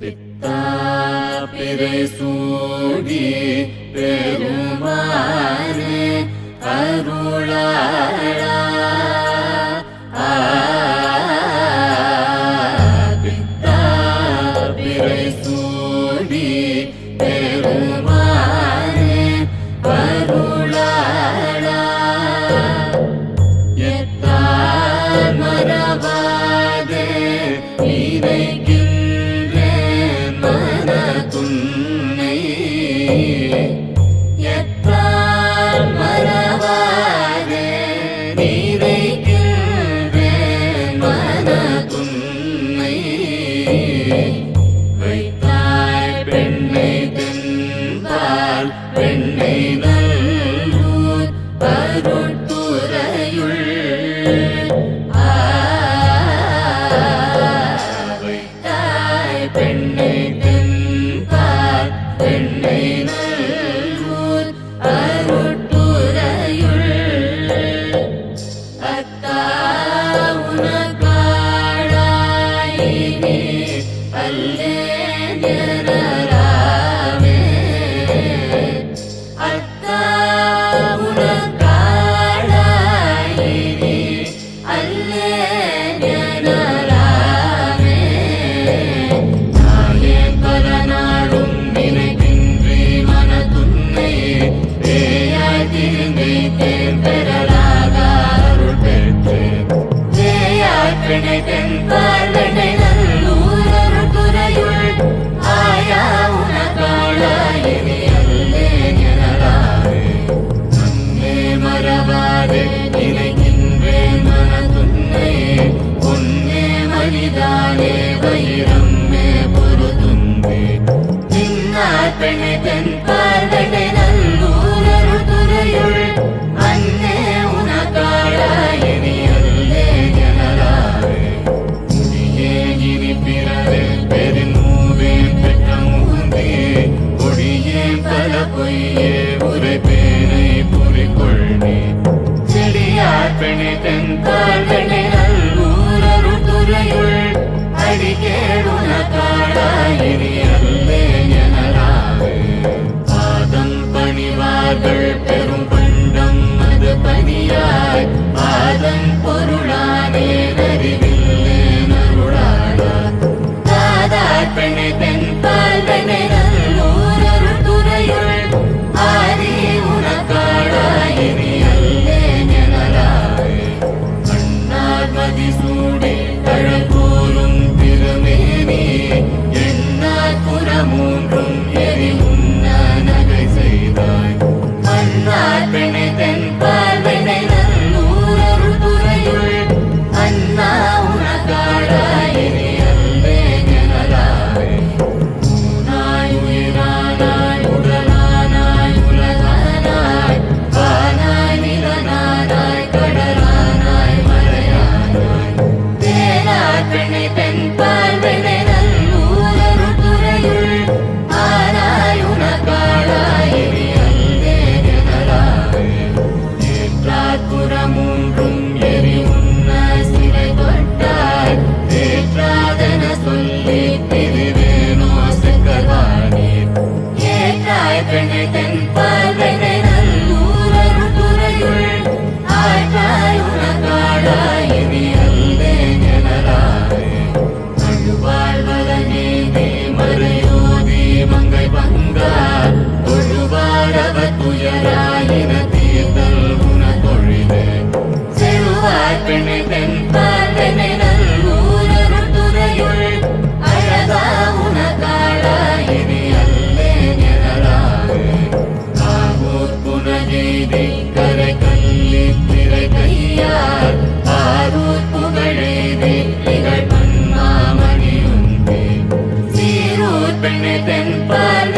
பித்தா பிறை சூடி பெருமாறு அருளாளா. பித்தா பிறை சூடி பெருமாறு அருளாளா எத்தா மரபாதே இறைக்கு Yeah. மார்பெணி தென்பார்வெணி நல்லூரருள் துறையுள் அடிகேடுன காடாயினி அல்லே எனலாவே. பாதம் பணிவார்கள் பெரும் திக்கரை கல்லி திரை கையார் ஆரூர் புகழே வெற்றிகள் தென்பால்